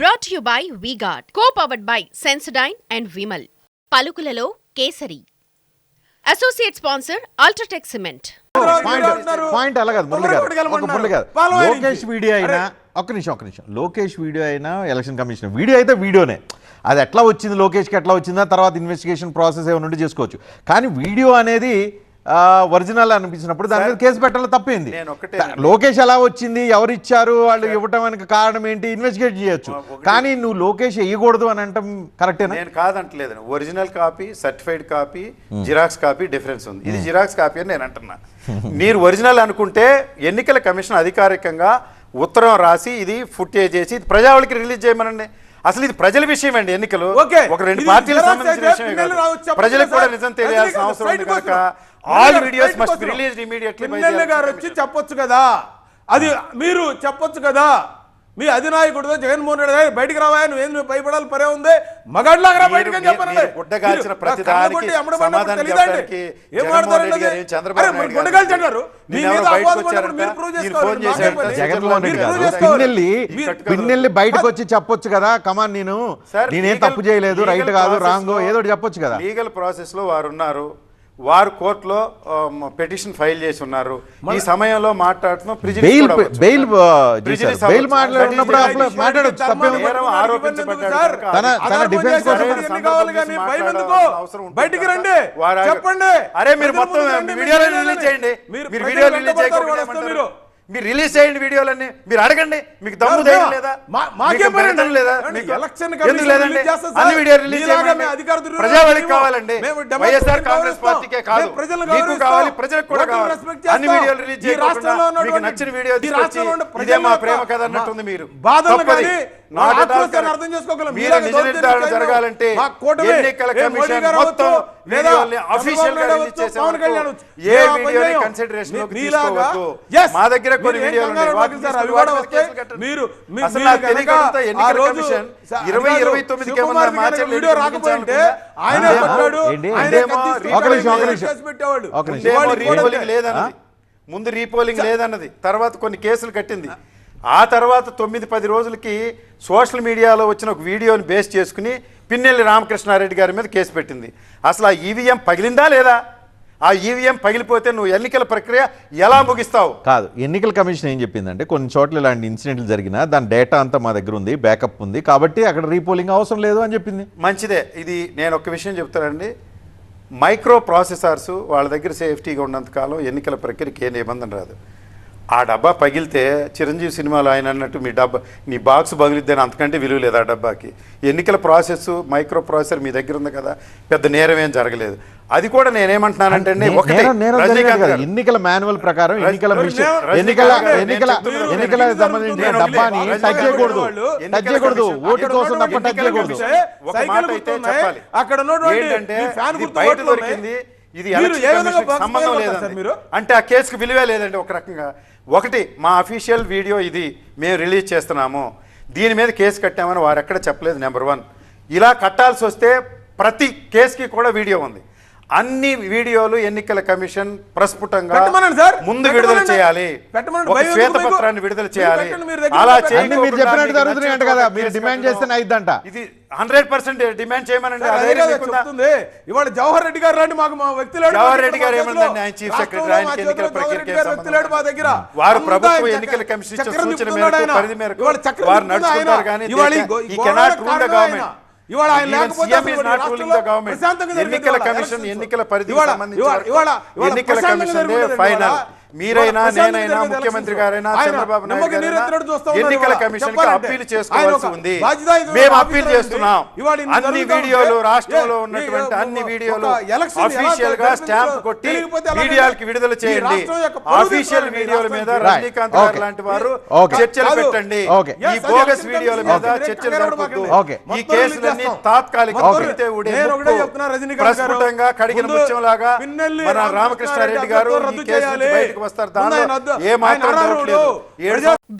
Brought you by V Guard co powered by Sensodyne and Vimal పలుకులలో Kesari. Associate sponsor UltraTech cement point అలా కాదు మురళి గారు ఒక మురళి గారు Lokesh video అయినా ఒక్క నిమిషం ఒక్క నిమిషం. లోకేష్ వీడియో అయినా ఎలక్షన్ కమిషన్ వీడియో అయితే వీడియోనే. అది ఎట్లా వచ్చింది లోకేష్కి ఎట్లా వచ్చిందా తర్వాత ఇన్వెస్టిగేషన్ ప్రాసెస్ ఏమైనా ఉంటే చేసుకోవచ్చు. కానీ వీడియో అనేది ఒరిజినల్ అనిపించినప్పుడు దాని మీద కేసు పెట్టాలి తప్పింది. లోకేష్ ఎలా వచ్చింది ఎవరు ఇచ్చారు వాళ్ళు ఇవ్వటానికి కారణం ఏంటి ఇన్వెస్టిగేట్ చేయొచ్చు. కానీ నువ్వు లోకేష్ వేయకూడదు అని అంటాం కరెక్టేనా నేను కాదంటలేదు original copy certified copy xerox copy difference ఉంది. ఇది జిరాక్స్ కాపీ అని నేను అంటున్నా. మీరు ఒరిజినల్ అనుకుంటే ఎన్నికల కమిషన్ అధికారికంగా ఉత్తరం రాసి ఇది ఫుటేజ్ చేసి ఇది ప్రజావళికి రిలీజ్ చేయమనండి. అసలు ఇది ప్రజల విషయం అండి ఎన్నికలు. ఒక రెండు పార్టీలకు సంబంధించిన ప్రజలకు కూడా. నిజం తెలియాల్సిన అవసరం ఉంది కనుక. All videos must. Release immediately గారు వచ్చి చెప్పొచ్చు కదా అది మీరు చెప్పొచ్చు కదా మీ అధినాయకుడు జగన్మోహన్ రెడ్డి గారు బయటికి రావా నువ్వు ఏంది? నువ్వు భయపడాలి? పరే ఉంది. మగాడిలాగా బయటికి అని చెప్పండి. పిన్నెల్లి బయటకు వచ్చి చెప్పొచ్చు కదా? కమాన్ నేను నేనేం తప్పు చేయలేదు. రైట్ కాదు రాంగో ఏదో చెప్పొచ్చు కదా. లీగల్ ప్రాసెస్లో వారు ఉన్నారు వారు కోర్టులో పిటిషన్ ఫైల్ చేసి ఉన్నారు. ఈ సమయంలో మాట్లాడుతున్నాం బయటికి రండి. చెప్పండి. అరే మీరు మొత్తం వీడియోలు రిలీజ్ చేయండి. మీరు వీడియోలు రిలీజ్. మీరు. రిలీజ్ చేయండి వీడియోలన్నీ. మీరు అడగండి. మీకు దమ్ము ఎవరు? ధైర్యం లేదా మాకేం పని? లేదా? మీకు ఎలక్షన్ ఎందుకు లేదండి అన్ని. Video release. కావాలండి వైఎస్ఆర్ కాంగ్రెస్. పార్టీకే కాదు మీకు. కావాలి ప్రజలకు కూడా కావాలి అన్ని. వీడియోలు రిలీజ్ చేయకుండా మీకు నచ్చిన వీడియో తీసుకొచ్చి ఇదే మా ప్రేమ కథ అన్నట్టుంది మీరు తప్పది. మీరు నిజ నిర్ధారణ. జరగాలంటే ఎన్నికల కమిషన్ మొత్తం వీడియోల్ని అఫీషియల్గా రిలీజ్. ఏ వీడియోని. కన్సిడరేషన్లోకి మీ- తీసుకోవద్దు దగ్గర కొన్ని వీడియోలు ఉన్నాయి కంగారు వాటిని మీరు వీడియో రాకపోయింటే ఆయనే. లేదన్నది. ముందు రీపోలింగ్ లేదన్నది. తర్వాత కొన్ని కేసులు కట్టింది. ఆ తర్వాత తొమ్మిది పది రోజులకి సోషల్ మీడియాలో వచ్చిన ఒక వీడియోని బేస్ చేసుకుని పిన్నెల్లి రామకృష్ణారెడ్డి గారి మీద కేసు పెట్టింది. అసలు ఆ ఈవీఎం పగిలిందా లేదా? ఆ ఈవీఎం పగిలిపోతే నువ్వు ఎన్నికల ప్రక్రియ ఎలా ముగిస్తావు? కాదు ఎన్నికల కమిషన్ ఏం చెప్పిందంటే కొన్ని చోట్ల ఇలాంటి ఇన్సిడెంట్లు జరిగినా దాని డేటా అంతా మా దగ్గర ఉంది బ్యాకప్ ఉంది కాబట్టి అక్కడ రీపోలింగ్ అవసరం లేదు అని చెప్పింది. మంచిదే. ఇది నేను ఒక విషయం చెప్తానండి. మైక్రో ప్రాసెసర్స్ వాళ్ళ దగ్గర సేఫ్టీగా ఉన్నంతకాలం ఎన్నికల ప్రక్రియకి ఏ నిబంధన రాదు. ఆ డబ్బా పగిలితే చిరంజీవి సినిమాలో ఆయన అన్నట్టు మీ డబ్బా నీ బాక్స్ పగిలిద్దని అంతకంటే విలువ లేదు ఆ డబ్బాకి. ఎన్నికల ప్రాసెస్ మైక్రో ప్రాసెసర్ మీ దగ్గర ఉంది కదా పెద్ద నేరం ఏం జరగలేదు. అది కూడా నేనేమంటున్నానంటే. ఎన్నికల మాన్యువల్ ప్రకారం ఎన్నికల ఎన్నికల ఎన్నికల. ఎన్నికల సంబంధించిన డబ్బాని టచ్ చేయకూడదు టచ్ ఓటు కోసం తప్ప టచ్ చేయకూడదు అక్కడ ఉన్నటువంటి మీ ఫ్యాన్ గుర్తు. దొరికింది ఇది సంబంధం లేదండి? అంటే ఆ కేసుకి విలువే లేదండి ఒక రకంగా. ఒకటి మా అఫీషియల్ వీడియో ఇది మేము రిలీజ్ చేస్తున్నాము. దీని మీద కేసు కట్టామని వారు ఎక్కడ చెప్పలేదు నెంబర్ వన్. ఇలా కట్టాల్సి వస్తే ప్రతి కేసుకి కూడా వీడియో ఉంది. అన్ని వీడియోలు ఎన్నికల కమిషన్ ప్రస్ఫుటంగా. ముందు విడుదల. చేయాలి శ్వేతపత్రాన్ని? విడుదల చేయాలి అలా. అన్ని మీరు చెప్పినట్టు జరుగుతున్నాయంట కదా, మీరు డిమాండ్. చేస్తేనే అయిద్దంట. ఇది హండ్రెడ్ పర్సెంట్ డిమాండ్ చేయమనండి? చెప్తుంది ఇవాళ జవహర్ రెడ్డి గారు లాంటి మాకు మా వ్యక్తి లేడు జవహర్ రెడ్డి గారు. ఏమన్నారండి? ఆయన చీఫ్ సెక్రటరీ, చేతిలో ఎన్నికల మా దగ్గర వారు ప్రభుత్వ ఆయన ఎన్నికల కమిషన్ సూచన మేరకు ఆయన. పరిధి మేరకు వారు నడుచుకుంటారు ఆయన. కానీ ఈ గో- can- ఈ he ఇవాళ ఆయన లేకపోతే ఎన్నికల. కమిషన్. ఎన్నికల పరిధికి ఇవాళ- ఎన్నికల కమిషన్ ఫైనల్. మీరైనా నేనైనా ముఖ్యమంత్రి. గారైనా చంద్రబాబు నాయుడు ఎన్నికల. కమిషన్కి. అప్పీల్ చేసుకోవాల్సి ఉంది మేము అప్పీల్. చేస్తున్నాం అన్ని వీడియోలు రాష్ట్రంలో ఉన్నటువంటి అన్ని వీడియోలు అఫీషియల్గా స్టాంప్ కొట్టి మీడియాకి విడుదల చేయండి అఫీషియల్ వీడియోల మీద. రజనీకాంత్. గారు. లాంటి వారు. చర్చలు. పెట్టండి. ఈ బోగస్ వీడియోల. మీద. చర్చలు. జరపొద్దు. ఈ కేసులన్నీ. తాత్కాలిక. ప్రస్ఫుటంగా కడిగిన ముత్యంలాగా పిన్నెల్లి మన రామకృష్ణారెడ్డి గారు ఈ కేసు చేయాలి. బయటకు వస్తారు. దానిలో ఏ మాత్రం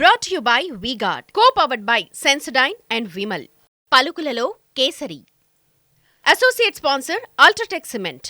brought you by V Guard co powered by Sensodyne and Vimal పలుకులలో Kesari. Associate sponsor UltraTech cement